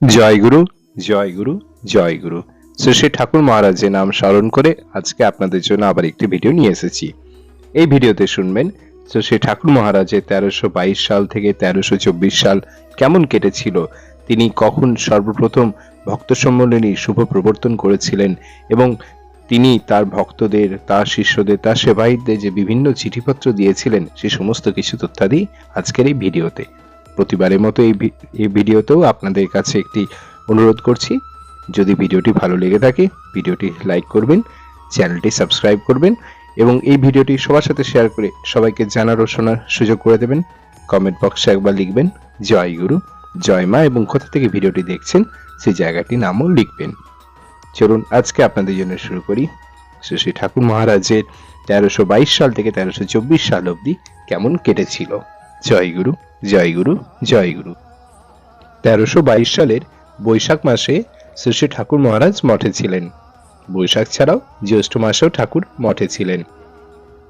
জয় গুরু জয় গুরু জয় গুরু। শ্রী শ্রী ঠাকুর মহারাজের নাম স্মরণ করে আজকে আপনাদের জন্য আবার একটি ভিডিও নিয়ে এসেছি। এই ভিডিওতে শুনবেন শ্রী শ্রী ঠাকুর মহারাজের তেরোশো বাইশ সাল থেকে তেরোশো চব্বিশ সাল কেমন কেটেছিল, তিনি কখন সর্বপ্রথম ভক্ত সম্মেলনী শুভ প্রবর্তন করেছিলেন এবং তিনি তার ভক্তদের, তার শিষ্যদের, তার সেবায়িতদের যে বিভিন্ন চিঠিপত্র দিয়েছিলেন, সে সমস্ত কিছু তথ্যাদি আজকের এই ভিডিওতে। প্রতিবারের মতো এই এই ভিডিওতেও আপনাদের কাছে একটি অনুরোধ করছি, যদি ভিডিওটি ভালো লেগে থাকে, ভিডিওটি লাইক করবেন, চ্যানেলটি সাবস্ক্রাইব করবেন এবং এই ভিডিওটি সবার সাথে শেয়ার করে সবাইকে জানার ও শোনার সুযোগ করে দেবেন। কমেন্ট বক্সে একবার লিখবেন, জয় গুরু, জয় মা এবং কোথা থেকে ভিডিওটি দেখছেন, সেই জায়গাটির নামও লিখবেন। চলুন, আজকে আপনাদের জন্য শুরু করি। শ্রী ঠাকুর মহারাজের তেরোশো সাল থেকে তেরোশো সাল অবধি কেমন কেটেছিল? জয় গুরু জয় গুরু জয় গুরু। তেরোশো বাইশ সালের বৈশাখ মাসে শ্রী শ্রী ঠাকুর মহারাজ মঠে ছিলেন। বৈশাখ ছাড়াও জ্যৈষ্ঠ মাসেও ঠাকুর মঠে ছিলেন।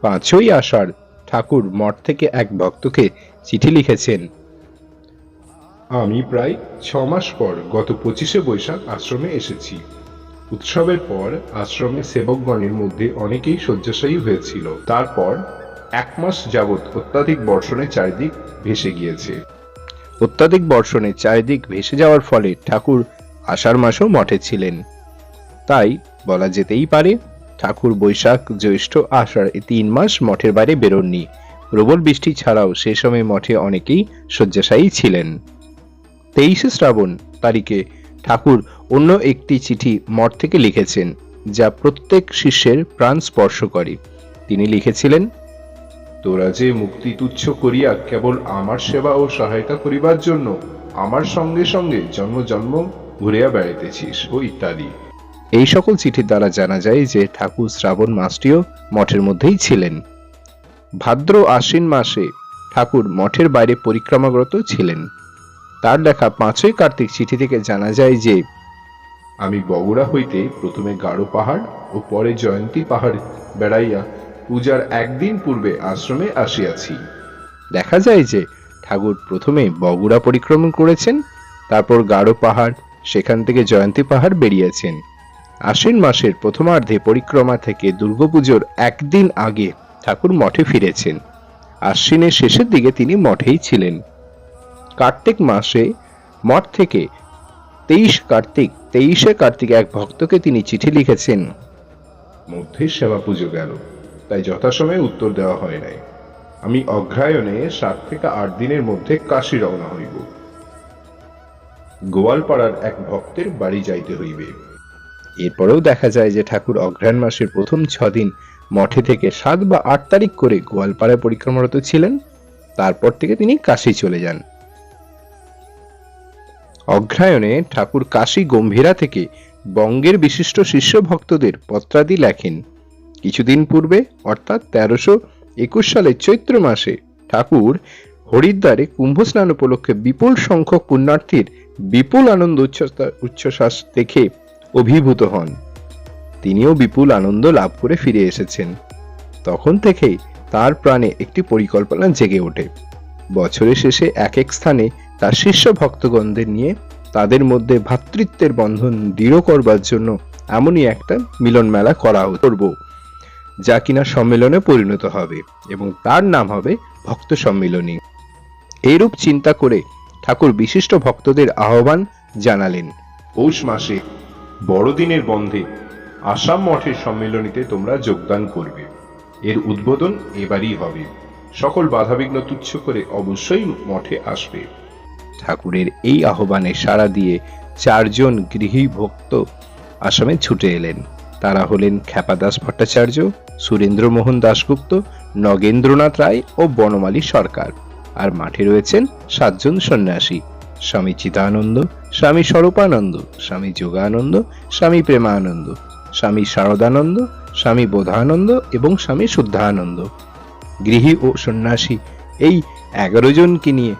পাঁচই আষাঢ় ঠাকুর মঠ থেকে এক ভক্তকে চিঠি লিখেছেন। আমি প্রায় ছ মাস পর গত পঁচিশে বৈশাখ আশ্রমে এসেছি। উৎসবের পর আশ্রমে সেবকগণের মধ্যে অনেকেই শয্যাশায়ী হয়েছিল। তারপর এক মাস যাবৎ অত্যাধিক বর্ষণে চারিদিক ভেসে গিয়েছে। অত্যাধিক বর্ষণে চারিদিক ভেসে যাওয়ার ফলে ঠাকুর আষাঢ় মাসও মঠে ছিলেন। তাই বলা যেতেই পারে, ঠাকুর বৈশাখ, জ্যৈষ্ঠ, আষাঢ় এই তিন মাস মঠের বাইরে বেরোননি। প্রবল বৃষ্টি ছাড়াও সে সময় মঠে অনেকেই শয্যাশায়ী ছিলেন। তেইশে শ্রাবণ তারিখে ঠাকুর অন্য একটি চিঠি মঠ থেকে লিখেছেন, যা প্রত্যেক শিষ্যের প্রাণ স্পর্শ করে। তিনি লিখেছিলেন তোরা যে মুক্তি তুচ্ছ করিয়া কেবল আমার সেবা ও সহায়তা করিবার জন্য আমার সঙ্গে সঙ্গে জন্ম জন্ম ঘুরিয়া বেড়াইতেছিস ও ইত্যাদি। এই সকল চিঠির দ্বারা জানা যায় যে ঠাকুর শ্রাবণ মাসটিও মঠের মধ্যেই ছিলেন। ভাদ্র আশ্বিন মাসে ঠাকুর মঠের বাইরে পরিক্রমারত ছিলেন। তার লেখা পাঁচই কার্তিক চিঠি থেকে জানা যায় যে, আমি বগুড়া হইতে প্রথমে গাঢ় পাহাড় ও পরে জয়ন্তী পাহাড় বেড়াইয়া পূজার একদিন পূর্বে আশ্রমে আসিয়াছি। দেখা যায় যে ঠাকুর প্রথমে বগুড়া পরিক্রমণ করেছেন, তারপর গাঢ় পাহাড়, সেখান থেকে জয়ন্তী পাহাড় বেরিয়েছেন। আশ্বিন মাসের প্রথমার্ধে পরিক্রমা থেকে দুর্গাপুজোর একদিন আগে ঠাকুর মঠে ফিরেছেন। আশ্বিনের শেষের দিকে তিনি মঠেই ছিলেন। কার্তিক মাসে মঠ থেকে তেইশ কার্তিক, তেইশে কার্তিক এক ভক্তকে তিনি চিঠি লিখেছেন। মধ্যে সেবা পুজো গেল। তাই যথাসময়ে উত্তর দেওয়া হয় নাই। আমি অগ্রায়ণে সাত থেকে আট দিনের মধ্যে কাশি রওনা হইব। গোয়ালপাড়ার এক ভক্তের বাড়ি যাইতে হইবে। এরপরেও দেখা যায় যে ঠাকুর অঘ্রাণ মাসের প্রথম ছদিন মঠে থেকে সাত বা আট তারিখ করে গোয়ালপাড়ায় পরিক্রমারত ছিলেন। তারপর থেকে তিনি কাশি চলে যান। অগ্রায়ণে ঠাকুর কাশী গম্ভীরা থেকে বঙ্গের বিশিষ্ট শিষ্য ভক্তদের পত্রাদি লেখেন। কিছুদিন পূর্বে, অর্থাৎ তেরোশো একুশ সালের চৈত্র মাসে, ঠাকুর হরিদ্বারে কুম্ভ স্নান উপলক্ষে বিপুল সংখ্যক পুণ্যার্থীর বিপুল আনন্দ উচ্ছ্বাস দেখে অভিভূত হন। তিনিও বিপুল আনন্দ লাভ করে ফিরে এসেছেন। তখন থেকেই তার প্রাণে একটি পরিকল্পনা জেগে ওঠে। বছরের শেষে এক এক স্থানে তার শিষ্য ভক্তগণদের নিয়ে তাদের মধ্যে ভ্রাতৃত্বের বন্ধন দৃঢ় করবার জন্য এমনই একটা মিলন মেলা করা করব। যা কিনা সম্মেলনে পরিণত হবে এবং তার নাম হবে ভক্ত সম্মিলনী। এইরূপ চিন্তা করে ঠাকুর বিশিষ্ট ভক্তদের আহ্বান জানালেন। পৌষ মাসে বড়দিনের বন্ধে আসাম মঠের সম্মেলনীতে তোমরা যোগদান করবে। এর উদ্বোধন এবারই হবে। সকল বাধাবিঘ্ন তুচ্ছ করে অবশ্যই মঠে আসবে। ঠাকুরের এই আহ্বানে সাড়া দিয়ে চারজন গৃহী ভক্ত আসামে ছুটে এলেন। তারা হলেন খ্যাপাদাস ভট্টাচার্য সুরেন্দ্রমোহন দাশগুপ্ত, নগেন্দ্রনাথ রায় ও বনমালী সরকার। আর মাঠে রয়েছেন সাতজন সন্ন্যাসী, স্বামী চিদানন্দ, স্বামী স্বরূপানন্দ, স্বামী যোগানন্দ, স্বামী প্রেমানন্দ, স্বামী শারদানন্দ, স্বামী বোধানন্দ এবং স্বামী শুদ্ধানন্দ। গৃহী ও সন্ন্যাসী, এই এগারো জনকে নিয়ে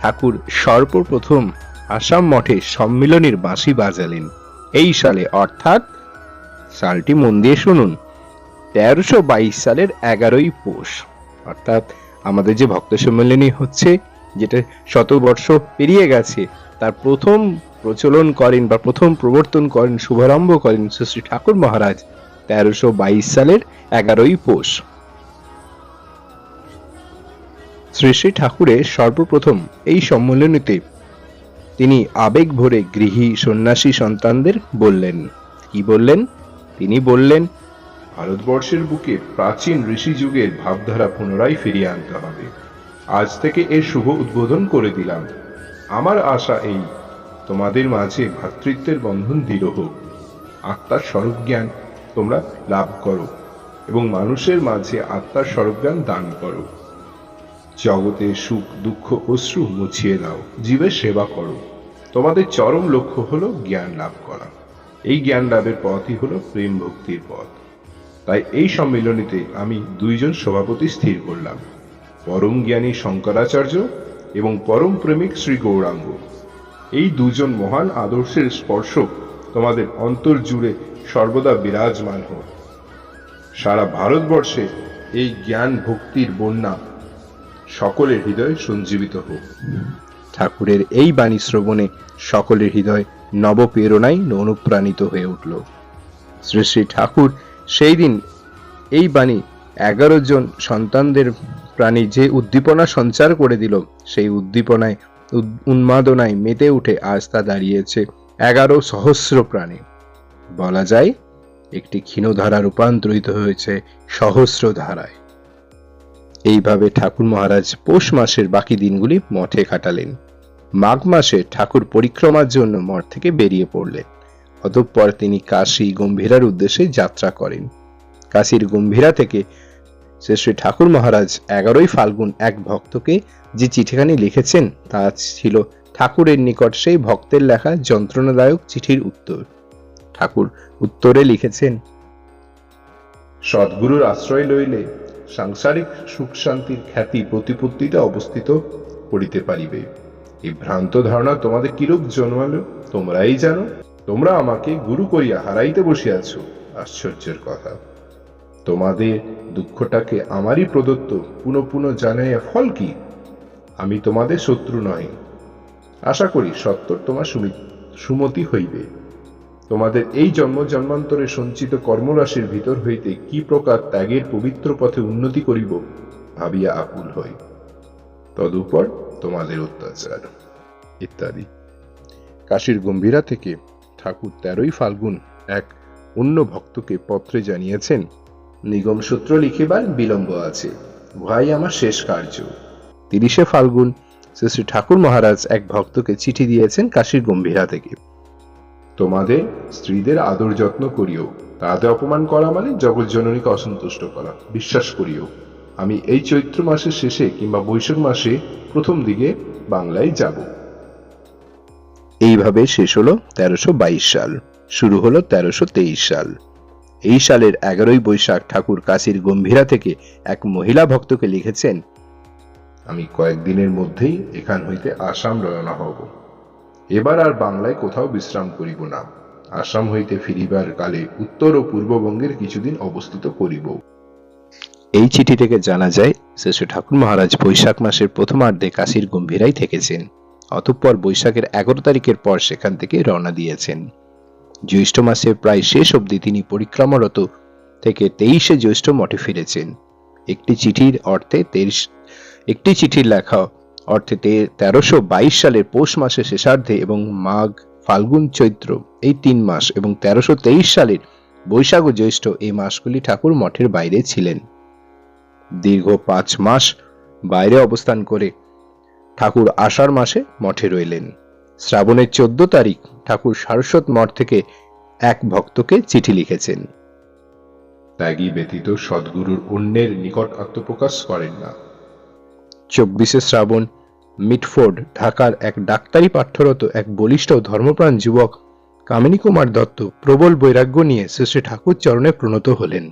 ঠাকুর সর্বপ্রথম আসাম মঠে সম্মিলনীর বাঁশি বাজালেন। এই সালে অর্থাৎ সালটি মন দিয়ে শুনুন। তেরোশো সালের এগারোই পৌষ। অর্থাৎ আমাদের যে ভক্ত সম্মেলনী হচ্ছে, যেটা শত বর্ষ পেরিয়ে গেছে, তার প্রথম প্রচলন করেন বা প্রথম প্রবর্তন করেন, শুভারম্ভ করেন শ্রী ঠাকুর মহারাজ তেরোশো সালের এগারোই পৌষ। শ্রী শ্রী ঠাকুরের সর্বপ্রথম এই সম্মেলনীতে তিনি আবেগ ভরে গৃহী সন্ন্যাসী সন্তানদের বললেন। কি বললেন? তিনি বললেন, ভারতবর্ষের বুকে প্রাচীন ঋষি যুগের ভাবধারা পুনরায় ফিরিয়ে আনতে হবে। আজ থেকে এর শুভ উদ্বোধন করে দিলাম। আমার আশা এই, তোমাদের মাঝে ভ্রাতৃত্বের বন্ধন দৃঢ় হোক। আত্মার স্বরূপ জ্ঞান তোমরা লাভ করো এবং মানুষের মাঝে আত্মার স্বরূপ জ্ঞান দান করো। জগতে সুখ, দুঃখ, অশ্রু মুছিয়ে দাও, জীবের সেবা করো। তোমাদের চরম লক্ষ্য হলো জ্ঞান লাভ করা। এই জ্ঞান লাভের পথই হলো প্রেম ভক্তির পথ। তাই এই সম্মিলনীতে আমি দুইজন সভাপতি স্থির করলাম। পরম জ্ঞানী শঙ্করাচার্য এবং পরম প্রেমিক শ্রী গৌরাঙ্গ। এই দুজন মহান আদর্শের স্পর্শ তোমাদের অন্তর জুড়ে সর্বদা বিরাজমান হোক। সারা ভারতবর্ষে এই জ্ঞান ভক্তির বন্যা সকলের হৃদয়ে সঞ্জীবিত হোক। ঠাকুরের এই বাণী শ্রবণে সকলের হৃদয় নবপ্রেরণায় অনুপ্রাণিত হয়ে উঠল। শ্রী শ্রী ঠাকুর সেই দিন এই বাণী এগারো জন সন্তানদের প্রাণী যে উদ্দীপনা সঞ্চার করে দিল, সেই উদ্দীপনায় উন্মাদনায় মেতে উঠে আজ তা দাঁড়িয়েছে এগারো সহস্র প্রাণী। বলা যায়, একটি ক্ষীণধারা রূপান্তরিত হয়েছে সহস্র ধারায়। এইভাবে ঠাকুর মহারাজ পৌষ মাসের বাকি দিনগুলি মঠে কাটালেন। মাঘ মাসে ঠাকুর পরিক্রমার জন্য মঠ থেকে বেরিয়ে পড়লেন। অতঃপর তিনি কাশী গম্ভীরার উদ্দেশ্যে যাত্রা করেন। কাশীর গম্ভীরা থেকে শ্রী ঠাকুর মহারাজ এগারোই ফাল্গুন এক ভক্তকে যে চিঠিখানি লিখেছেন, তা ছিল ঠাকুরের নিকট সেই ভক্তের লেখা যন্ত্রণাদায়ক চিঠির উত্তর। ঠাকুর উত্তরে লিখেছেন, সদ্গুরুর আশ্রয় লইলে সাংসারিক সুখ শান্তির খ্যাতি প্রতিপত্তিতে অবস্থিত করিতে পারিবে। এই ভ্রান্ত ধারণা তোমাদের কিরূপ জন্মালো? তোমরাই জানো, তোমরা আমাকে গুরু করিয়া হারাইতে বসিয়াছ। আশ্চর্যের কথা। তোমাদের দুঃখটাকে আমারই প্রদত্ত, পুনঃ পুনঃ জানাইয়া ফল কি? আমি তোমাদের শত্রু নই আশা করি সত্তর তোমার সুমি- সুমতি হইবে। তোমাদের এই জন্ম জন্মান্তরে সঞ্চিত কর্মরাশির ভিতর হইতে কি প্রকার ত্যাগের পবিত্র পথে উন্নতি করিব, ভাবিয়া আকুল হই। তদুপর তোমাদের অত্যাচার, ইত্যাদি। কাশীর গম্ভীরা থেকে ঠাকুর তেরোই ফাল্গুন এক অন্য ভক্তকে পত্রে জানিয়েছেন, নিগম সূত্র লিখিবার বিলম্ব আছে, উহাই আমার শেষ কার্য। তিরিশে ফাল্গুন শ্রী শ্রী ঠাকুর মহারাজ এক ভক্তকে চিঠি দিয়েছেন কাশীর গম্ভীরা থেকে, তোমাদের স্ত্রীদের আদর যত্ন করিও তাহাতে অপমান করা মানে জগৎজননীকে অসন্তুষ্ট করা, বিশ্বাস করিও। আমি এই চৈত্র মাসের শেষে কিংবা বৈশাখ মাসে প্রথম দিকে বাংলায় যাব। এইভাবে শেষ হলো তেরোশো সাল। শুরু হলো তেরোশো সাল। এই সালের এগারোই বৈশাখ ঠাকুর কাশীর গম্ভীরা থেকে এক মহিলা ভক্তকে লিখেছেন, আমি কয়েকদিনের মধ্যেই এখান হইতে আসাম রওনা হব। এবার আর বাংলায় কোথাও বিশ্রাম করিব না। আসাম হইতে ফিরিবার কালে উত্তর ও পূর্ববঙ্গের কিছুদিন অবস্থিত করিব। এই চিঠি থেকে জানা যায় শ্রী শ্রী ঠাকুর মহারাজ বৈশাখ মাসের প্রথমার্ধে কাশীর গম্ভীরাই থেকেছেন। অতঃপর বৈশাখের এগারো তারিখের পর সেখান থেকে রওনা দিয়েছেন। জ্যৈষ্ঠ মাসের প্রায় শেষ অবধি তিনি পরিক্রমারত থেকে তেইশে জ্যৈষ্ঠ মঠে ফিরেছেন। একটি চিঠির অর্থে তেইশ, একটি চিঠির লেখা অর্থে তেরোশো বাইশ সালের পৌষ মাসের শেষার্ধে এবং মাঘ, ফাল্গুন, চৈত্র এই তিন মাস এবং তেরোশো তেইশ সালের বৈশাখ ও জ্যৈষ্ঠ এই মাসগুলি ঠাকুর মঠের বাইরে ছিলেন। দীর্ঘ পাঁচ মাস বাইরে অবস্থান করে ঠাকুর আষাঢ় মাসে মঠে রইলেন। শ্রাবণের চোদ্দ তারিখ ঠাকুর সারস্বত মঠ থেকে এক ভক্তকে চিঠি লিখেছেন। ত্যাগী ব্যতীত সদ্গুরুর অন্যের নিকট আত্মপ্রকাশ করেন না। চব্বিশে শ্রাবণ মিটফোর্ড ঢাকার এক ডাক্তারি পাঠ্যরত এক বলিষ্ঠ ধর্মপ্রাণ যুবক কামিনী কুমার দত্ত প্রবল বৈরাগ্য নিয়ে শ্রী ঠাকুর চরণে প্রণত হলেন।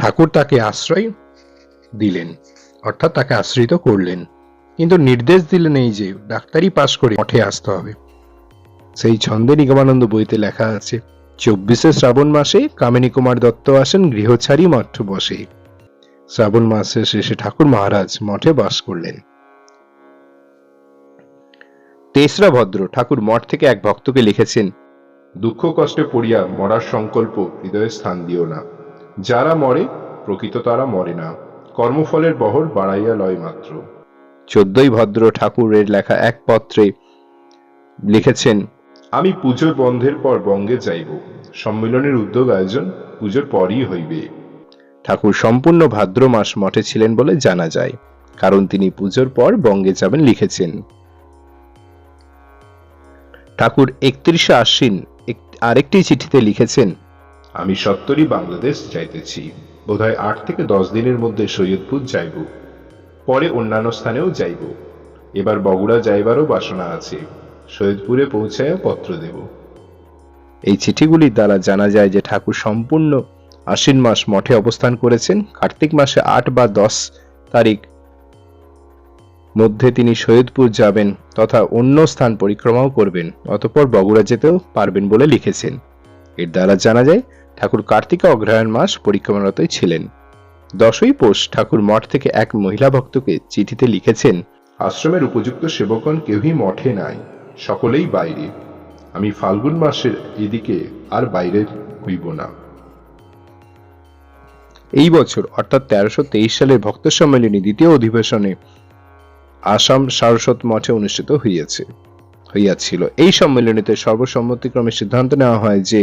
ঠাকুর তাকে আশ্রয় দিলেন, অর্থাৎ তাকে আশ্রিত করলেন। কিন্তু নির্দেশ দিলেন এই যে ডাক্তারি পাশ করে মঠে আসতে হবে। সেই ছন্দে নিগমানন্দ বইতে লেখা আছে, চব্বিশে শ্রাবণ মাসে কামিনী কুমার দত্ত আসেন, গৃহছাড়ি মঠ বসে। শ্রাবণ মাসের শেষে ঠাকুর মহারাজ মঠে বাস করলেন। তেসরা ভদ্র ঠাকুর মঠ থেকে এক ভক্তকে লিখেছেন, দুঃখ কষ্টে পড়িয়া মরার সংকল্প হৃদয়ে স্থান দিও না। যারা মরে প্রকৃত তারা মরে না। কর্মফলের বহর বাড়াইয়া লয় মাত্র। চোদ্দই ভদ্র ঠাকুরের লেখা এক পত্রে লিখেছেন আমি পুজোর বন্ধের পর বঙ্গে যাইব। সম্মেলনের উদ্যোগ আয়োজন পুজোর পরই হইবে। ঠাকুর সম্পূর্ণ ভাদ্র মাস মঠে ছিলেন বলে জানা যায় কারণ তিনি পুজোর পর বঙ্গে যাবেন লিখেছেন। ঠাকুর একত্রিশে আশ্বিন আরেকটি চিঠিতে লিখেছেন আমি সত্তরই বাংলাদেশ যাইতেছি। বোধহয় আট থেকে দশ দিনের মধ্যে সৈয়দপুর যাইব। পরে অন্যান্য স্থানেও যাইব। এবার বগুড়া যাইবারও বাসনা আছে। সৈয়দপুরে পৌঁছায় পত্র দেব। এই চিঠিগুলির দ্বারা জানা যায় যে ঠাকুর সম্পূর্ণ আশ্বিন মাস মঠে অবস্থান করেছেন। কার্তিক মাসে আট বা দশ তারিখ মধ্যে তিনি সৈয়দপুর যাবেন তথা অন্য স্থান পরিক্রমাও করবেন। অতপর বগুড়া যেতেও পারবেন বলে লিখেছেন। এর দ্বারা জানা যায় ঠাকুর কার্তিকা অগ্রহায়ণ মাস পরিক্রমারতই ছিলেন। দশই পৌষ ঠাকুর মঠ থেকে এক মহিলা ভক্তকে চিঠিতে লিখেছেন, আশ্রমের উপযুক্ত সেবকগণ কেউই মঠে নাই, সকলেই বাইরে। আমি ফাল্গুন মাসের এদিকে আর বাইরে হইব না। এই বছর, অর্থাৎ তেরোশো তেইশ সালের ভক্ত সম্মেলনী দ্বিতীয় অধিবেশনে আসাম সারস্বত মঠে অনুষ্ঠিত হইয়াছে, হইয়াছিল। এই সম্মেলনীতে সর্বসম্মতিক্রমে সিদ্ধান্ত নেওয়া হয় যে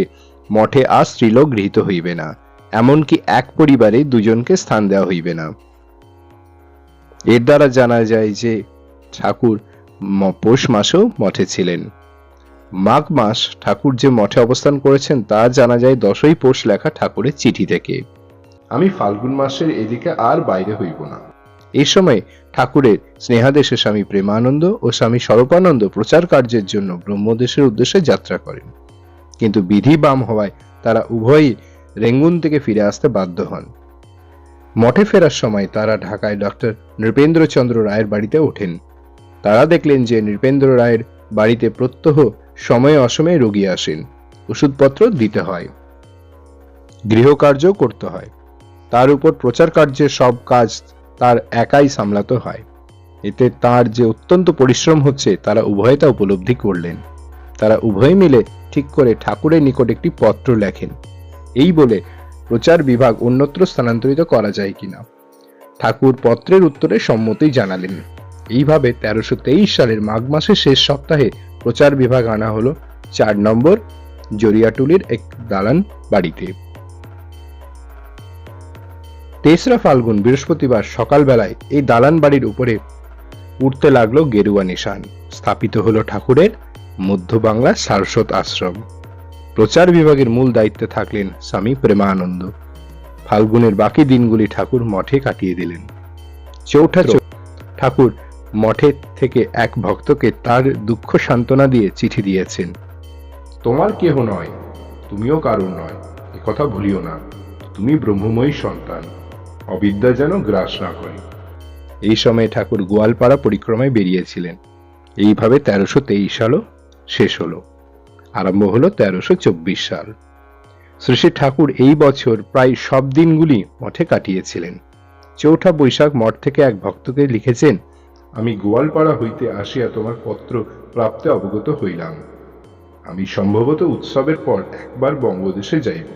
মঠে আর স্ত্রীলোক গৃহীত হইবে না, এমনকি এক পরিবারে দুজনকে স্থান দেওয়া হইবে না। এর দ্বারা জানা যায় যে ঠাকুর পৌষ মাসেও মঠে ছিলেন। মাঘ মাস ঠাকুর যে মঠে অবস্থান করেছেন, তা জানা যায় দশই পৌষ লেখা ঠাকুরের চিঠি থেকে। আমি ফাল্গুন মাসের এদিকে আর বাইরে হইব না। এই সময় ঠাকুরের স্নেহাদেশে স্বামী প্রেমানন্দ ও স্বামী স্বরূপানন্দ প্রচার কার্যের জন্য ব্রহ্মদেশের উদ্দেশ্যে যাত্রা করেন। কিন্তু বিধি বাম হওয়ায় তারা উভয়ই রেঙ্গুন থেকে ফিরে আসতে বাধ্য হন। মঠে ফেরার সময় তারা ঢাকায় ডক্টর নৃপেন্দ্রচন্দ্র রায়ের বাড়িতে ওঠেন। তারা দেখলেন যে নৃপেন্দ্র রায়ের বাড়িতে প্রত্যহ সময়ে অসময়ে রোগী আসেন। ওষুধপত্র দিতে হয়। গৃহকার্য করতে হয়। তার উপর প্রচার কার্যের সব কাজ তার একাই সামলাতে হয়। এতে তার যে অত্যন্ত পরিশ্রম হচ্ছে, তারা উভয়ে তা উপলব্ধি করলেন। তারা উভয় মিলে ঠিক করে ঠাকুরের নিকট একটি পত্র লেখেন। এই বলে প্রচার বিভাগ অন্যত্র স্থানান্তরিত করা যায় কিনা? ঠাকুর পত্রের উত্তরে সম্মতি জানালেন। এইভাবে তেরোশো তেইশ সালের মাঘ মাসের শেষ সপ্তাহে প্রচার বিভাগ আনা হলো চার নম্বর জরিয়াটুলির এক দালান বাড়িতে। তেসরা ফাল্গুন বৃহস্পতিবার সকালবেলায় এই দালান বাড়ির উপরে উঠতে লাগল গেরুয়া নিশান। স্থাপিত হলো ঠাকুরের মধ্য বাংলা সারস্বত আশ্রম। প্রচার বিভাগের মূল দায়িত্বে থাকলেন স্বামী প্রেমানন্দ। ফাল্গুনের বাকি দিনগুলি ঠাকুর মঠে কাটিয়ে দিলেন। চৌঠা ঠাকুর মঠে থেকে এক ভক্তকে তার দুঃখ সান্ত্বনা দিয়ে চিঠি দিয়েছেন। তোমার কেহ নয়, তুমিও কারণ নয় কথা ভুলিও না, তুমি ব্রহ্মময়ী সন্তান, অবিদ্যা যেন গ্রাস না করে। এই সময়ে ঠাকুর গোয়ালপাড়া পরিক্রমায় বেরিয়েছিলেন। এইভাবে তেরোশো তেইশ সালও শেষ হলো। আরম্ভ হলো তেরোশো চব্বিশ সাল। শ্রী ঠাকুর এই বছর প্রায় সব দিনগুলি মঠে কাটিয়েছিলেন। চৌঠা বৈশাখ মঠ থেকে এক ভক্তকে লিখেছেন, আমি গোয়ালপাড়া হইতে আসিয়া তোমার পত্র প্রাপ্তে অবগত হইলাম। আমি সম্ভবত উৎসবের পর একবার বঙ্গদেশে যাইব।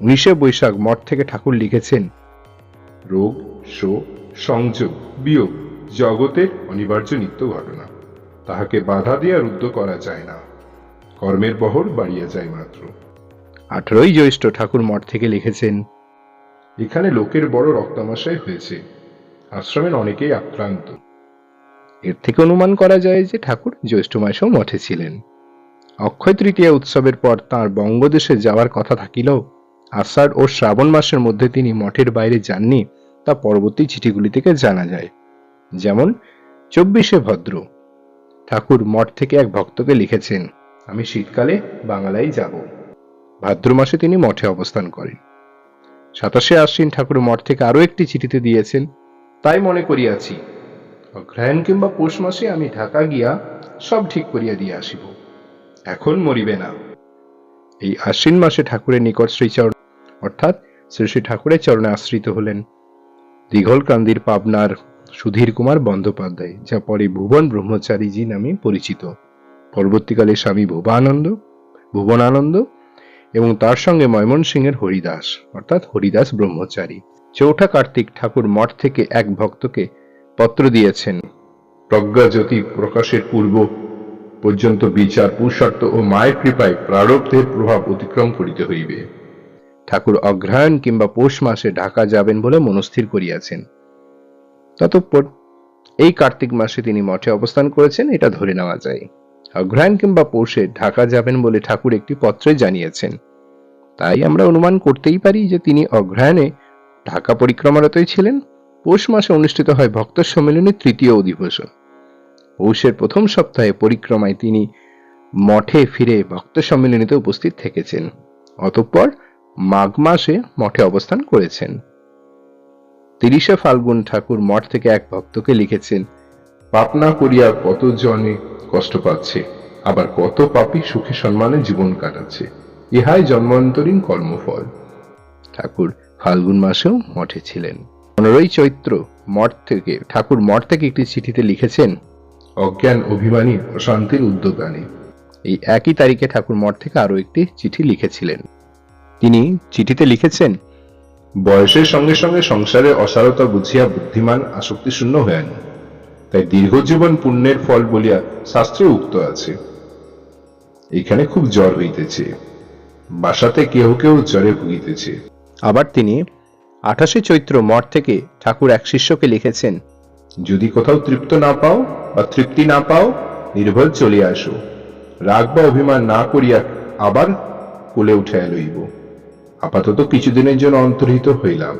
উনিশে বৈশাখ মঠ থেকে ঠাকুর লিখেছেন, রোগ, শোক, সংযোগ, বিয়োগ, জগতের অনিবার্য নিত্য ঘটনা। তাহাকে বাধা দিয়া রুদ্ধ করা যায় না। কর্মের বহর বাড়িয়া যায় মাত্র। আঠারোই জ্যৈষ্ঠ ঠাকুর মঠ থেকে লিখেছেন এখানে লোকের বড় রক্তামাশয় হয়েছে। আশ্রমের অনেকেই আক্রান্ত। এর থেকে অনুমান করা যায় যে ঠাকুর জ্যৈষ্ঠ মাসেও মঠে ছিলেন। অক্ষয় তৃতীয়া উৎসবের পর তাঁর বঙ্গদেশে যাওয়ার কথা থাকিলেও আষাঢ় ও শ্রাবণ মাসের মধ্যে তিনি মঠের বাইরে যাননি তা পরবর্তী চিঠিগুলি থেকে জানা যায়। যেমন চব্বিশে ভদ্র ঠাকুর মঠ থেকে এক ভক্তকে লিখেছেন, আমি শীতকালে বাংলায় যাব। ভাদ্র মাসে তিনি মঠে অবস্থান করেন। সাতাশে আশ্বিন ঠাকুর মঠ থেকে আরও একটি চিঠিতে দিয়েছেন, তাই মনে করিয়াছি, অগ্রহায়ণ কিংবা পৌষ মাসে আমি ঢাকা গিয়া সব ঠিক করিয়া দিয়ে আসিব। এখন মরিবে না। এই আশ্বিন মাসে ঠাকুরের নিকট শ্রীচরণ, অর্থাৎ শ্রী শ্রী ঠাকুরের চরণে আশ্রিত হলেন। দীঘলকান্দির পাবনার সুধীর কুমার বন্দ্যোপাধ্যায় যা পরে ভুবন ব্রহ্মচারীজি নামে পরিচিত। পরবর্তীকালে স্বামী ভুবানন্দ ভুবনানন্দ এবং তার সঙ্গে ময়মনসিংহের হরিদাস অর্থাৎ হরিদাস ব্রহ্মচারী। চৌঠা কার্তিক ঠাকুর মঠ থেকে এক ভক্তকে পত্র দিয়েছেন। প্রজ্ঞাজ্যোতি প্রকাশের পূর্ব পর্যন্ত বিচার পুরুষার্থ ও মায়ের কৃপায় প্রারব্ধের প্রভাব অতিক্রম করিতে হইবে। ঠাকুর অগ্রহায়ণ কিংবা পৌষ মাসে ঢাকা যাবেন বলে মনস্থির করিয়াছেন। ততঃপর এই কার্তিক মাসে তিনি মঠে অবস্থান করেছেন, এটা ধরে নেওয়া যায়। অগ্রহায়ণ কিংবা পৌষে ঢাকা যাবেন বলে ঠাকুর একটি পত্রে জানিয়েছেন। তাই আমরা অনুমান করতেই পারি যে তিনি অগ্রহায়ণে ঢাকা পরিক্রমারতই ছিলেন। পৌষ মাসে অনুষ্ঠিত হয় ভক্ত সম্মেলনের তৃতীয় অধিবেশন। পৌষের প্রথম সপ্তাহে পরিক্রমায় তিনি মঠে ফিরে ভক্ত সম্মেলনীতে উপস্থিত থেকেছেন। অতঃপর মাঘ মাসে মঠে অবস্থান করেছেন। তিরিশে ফাল্গুন ঠাকুর মঠ থেকে এক ভক্তকে লিখেছেন, পাপ না করিয়া কত জনে কষ্ট পাচ্ছে, আবার কত পাপী সুখে সম্মানে জীবন কাটাচ্ছে। ইহাই জন্মান্তরীণ কর্মফল। ঠাকুর ফাল্গুন মাসেও মঠে ছিলেন। পনেরোই চৈত্র মঠ থেকে, ঠাকুর মঠ থেকে একটি চিঠিতে লিখেছেন, অজ্ঞান অভিমানী অশান্তির উদ্যোগানী। এই একই তারিখে ঠাকুর মঠ থেকে আরও একটি চিঠি লিখেছিলেন। তিনি চিঠিতে লিখেছেন বয়সের সঙ্গে সঙ্গে সংসারের অসারতা বুঝিয়া বুদ্ধিমান আসক্তি শূন্য হয়েন তাই দীর্ঘ জীবন পুণ্যের ফল বলিয়া শাস্ত্রে উক্ত আছে। এখানে খুব জ্বর হইতেছে। বাসাতে কেহ কেউ জ্বরে ভুগিতেছে। আবার তিনি, আঠাশে চৈত্র মঠ থেকে ঠাকুর এক শিষ্যকে লিখেছেন, যদি কোথাও তৃপ্ত না পাও বা তৃপ্তি না পাও, নির্ভর চলিয়া আসো। রাগ বা অভিমান না করিয়া আবার কোলে উঠাইয়া লইব। আপাতত কিছুদিনের জন্য অন্তর্হিত হইলাম।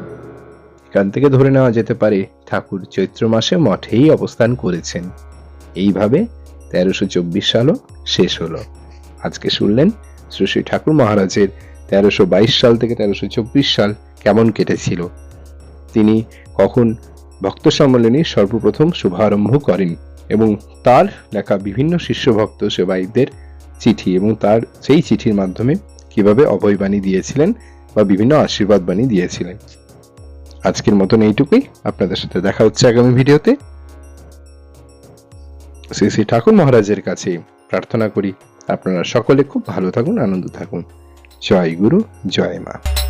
এখান থেকে ধরে নেওয়া যেতে পারে, ঠাকুর চৈত্র মাসে মঠেই অবস্থান করেছেন। এইভাবে তেরোশো চব্বিশ সালও শেষ হলো। আজকে শুনলেন শ্রী শ্রী ঠাকুর মহারাজের তেরোশো বাইশ সাল থেকে তেরোশো চব্বিশ সাল কেমন কেটেছিল। তিনি কখন ভক্ত সম্মেলনী সর্বপ্রথম শুভারম্ভ করেন এবং তার লেখা বিভিন্ন শিষ্য ভক্ত সেবাইদের চিঠি এবং তার সেই চিঠির মাধ্যমে কীভাবে অভয়বাণী দিয়েছিলেন বা বিভিন্ন আশীর্বাদ বাণী দিয়েছিলেন। আজকের মতন এইটুকুই। আপনাদের সাথে দেখা হচ্ছে আগামী ভিডিওতে। শ্রী শ্রী ঠাকুর মহারাজের কাছে প্রার্থনা করি, আপনারা সকলে খুব ভালো থাকুন, আনন্দ থাকুন। জয় গুরু, জয় মা।